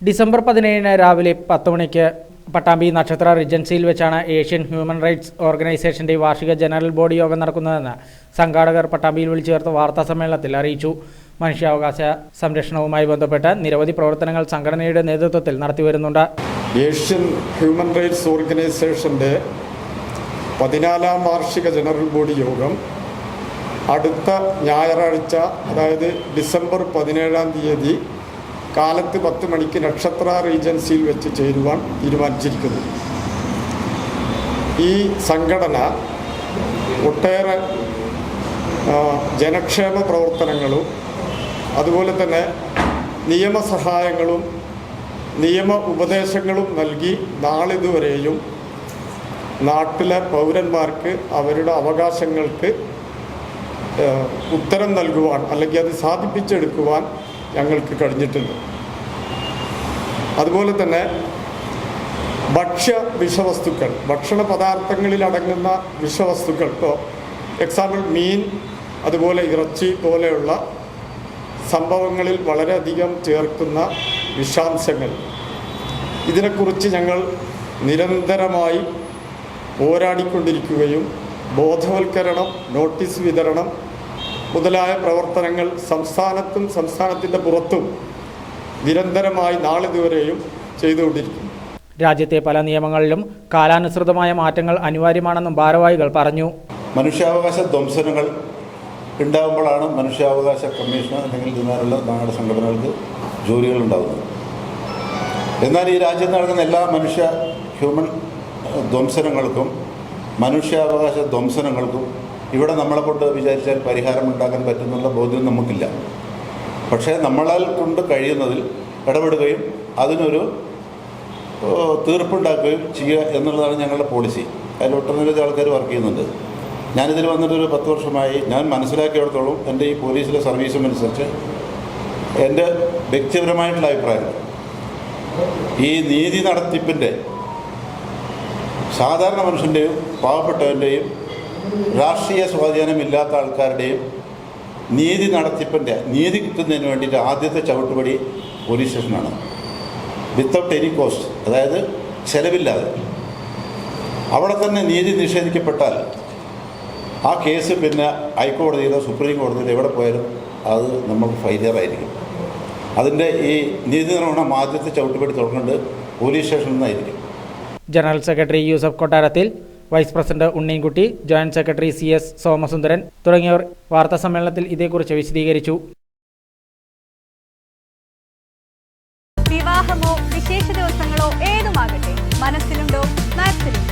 December പതിനേഴിന് രാവിലെ പത്ത് മണിക്ക് പട്ടാമ്പി നക്ഷത്ര റിജൻസിയിൽ വെച്ചാണ് ഏഷ്യൻ ഹ്യൂമൻ റൈറ്റ്സ് ഓർഗനൈസേഷന്റെ വാർഷിക ജനറൽ ബോഡി യോഗം നടക്കുന്നതെന്ന് സംഘാടകർ പട്ടാമ്പിയിൽ വിളിച്ചു ചേർത്ത വാർത്താ സമ്മേളനത്തിൽ അറിയിച്ചു. മനുഷ്യാവകാശ സംരക്ഷണവുമായി ബന്ധപ്പെട്ട് നിരവധി പ്രവർത്തനങ്ങൾ സംഘടനയുടെ നേതൃത്വത്തിൽ നടത്തിവരുന്നുണ്ട് ഏഷ്യൻ ഹ്യൂമൻ റൈറ്റ്സ് ഓർഗനൈസേഷന്റെ പതിനാലാം വാർഷിക ജനറൽ ബോഡി യോഗം അടുത്ത ഞായറാഴ്ച അതായത് ഡിസംബർ പതിനേഴാം തീയതി കാലത്ത് പത്ത് മണിക്ക് നക്ഷത്ര റീജൻസിയിൽ വെച്ച് ചേരുവാൻ തീരുമാനിച്ചിരിക്കുന്നു. ഈ സംഘടന ഒട്ടേറെ ജനക്ഷേമ പ്രവർത്തനങ്ങളും അതുപോലെ തന്നെ നിയമസഹായങ്ങളും നിയമ ഉപദേശങ്ങളും നൽകി നാളിതുവരെയും നാട്ടിലെ പൗരന്മാർക്ക് അവരുടെ അവകാശങ്ങൾക്ക് ഉത്തരം നൽകുവാൻ അല്ലെങ്കിൽ അത് സാധിപ്പിച്ചെടുക്കുവാൻ ഞങ്ങൾക്ക് കഴിഞ്ഞിട്ടുണ്ട് അതുപോലെ തന്നെ ഭക്ഷ്യ വിഷവസ്തുക്കൾ ഭക്ഷണ പദാർത്ഥങ്ങളിൽ അടങ്ങുന്ന വിഷവസ്തുക്കൾ ഇപ്പോൾ എക്സാമ്പിൾ മീൻ അതുപോലെ ഇറച്ചി പോലെയുള്ള സംഭവങ്ങളിൽ വളരെയധികം ചേർക്കുന്ന വിഷാംശങ്ങൾ. ഇതിനെക്കുറിച്ച് ഞങ്ങൾ നിരന്തരമായി പോരാടിക്കൊണ്ടിരിക്കുകയും ബോധവൽക്കരണം നോട്ടീസ് വിതരണം മുതലായ പ്രവർത്തനങ്ങൾ സംസ്ഥാനത്തും സംസ്ഥാനത്തിന്റെ പുറത്തും നിരന്തരമായി നാളിതുവരെയും ചെയ്തുകൊണ്ടിരിക്കുന്നു. രാജ്യത്തെ പല നിയമങ്ങളിലും കാലാനുസൃതമായ മാറ്റങ്ങൾ അനിവാര്യമാണെന്നും ഭാരവാഹികൾ പറഞ്ഞു. മനുഷ്യാവകാശ ധ്വംസനങ്ങൾ ഉണ്ടാകുമ്പോഴാണ് മനുഷ്യാവകാശ കമ്മീഷൻ അല്ലെങ്കിൽ ഇതുമാരുള്ള നാട് സംഘടനകൾക്ക് ജോലികൾ ഉണ്ടാകുന്നത് എന്നാൽ ഈ രാജ്യത്ത് നടക്കുന്ന എല്ലാ മനുഷ്യ ഹ്യൂമൻ ധ്വംസനങ്ങൾക്കും മനുഷ്യാവകാശ ധ്വംസനങ്ങൾക്കും ഇവിടെ നമ്മളെ കൊണ്ട് വിചാരിച്ചാൽ പരിഹാരം ഉണ്ടാക്കാൻ പറ്റുന്നുള്ള ബോധ്യം നമുക്കില്ല. പക്ഷേ നമ്മളാൽ കൊണ്ട് കഴിയുന്നതിൽ ഇടപെടുകയും അതിനൊരു തീർപ്പുണ്ടാക്കുകയും ചെയ്യുക എന്നുള്ളതാണ് ഞങ്ങളുടെ പോളിസി അതിൽ ഒട്ടനവധി ആൾക്കാർ വർക്ക് ചെയ്യുന്നുണ്ട്. ഞാനിതിൽ വന്നിട്ടൊരു പത്ത് വർഷമായി ഞാൻ മനസ്സിലാക്കിയിടത്തോളം എന്റെ ഈ പോലീസിലെ സർവീസും അനുസരിച്ച് എന്റെ വ്യക്തിപരമായിട്ടുള്ള അഭിപ്രായം ഈ നീതി നടത്തിപ്പിന്റെ സാധാരണ മനുഷ്യന്റെയും പാവപ്പെട്ടവന്റെയും രാഷ്ട്രീയ സ്വാധീനമില്ലാത്ത ആൾക്കാരുടെയും നീതി നടത്തിപ്പിന്റെ നീതി കിട്ടുന്നതിന് വേണ്ടിയിട്ട് ആദ്യത്തെ ചവിട്ടുപടി പോലീസ് സ്റ്റേഷനാണ്. വിത്തൗട്ട് എനി കോസ്റ്റ് അതായത് ചെലവില്ലാതെ. അവിടെ തന്നെ നീതി നിഷേധിക്കപ്പെട്ടാൽ ആ കേസ് പിന്നെ ഹൈക്കോടതിയിലോ സുപ്രീം കോടതിയിലോ എവിടെ പോയാലും അത് നമ്മൾ ഫൈലിയറായിരിക്കും അതിന്റെ ഈ നീതി നിർവഹണം ആദ്യത്തെ ചവിട്ടുപടി തുടങ്ങേണ്ടത് പോലീസ് സ്റ്റേഷനിൽ നിന്നായിരിക്കും. General secretary Yusuf Kottarathil vice president Unniyankutty joint secretary C S Somasundaran തുടങ്ങിയവർ വാർത്താ സമ്മേളനത്തിൽ ഇതേക്കുറിച്ച് വിശദീകരിച്ചു. വിവാഹമോ വിശേഷ ദിവസങ്ങളോ ഏതുമാകട്ടെ മനസ്സിലുണ്ടോ മനസ്സിലുണ്ടോ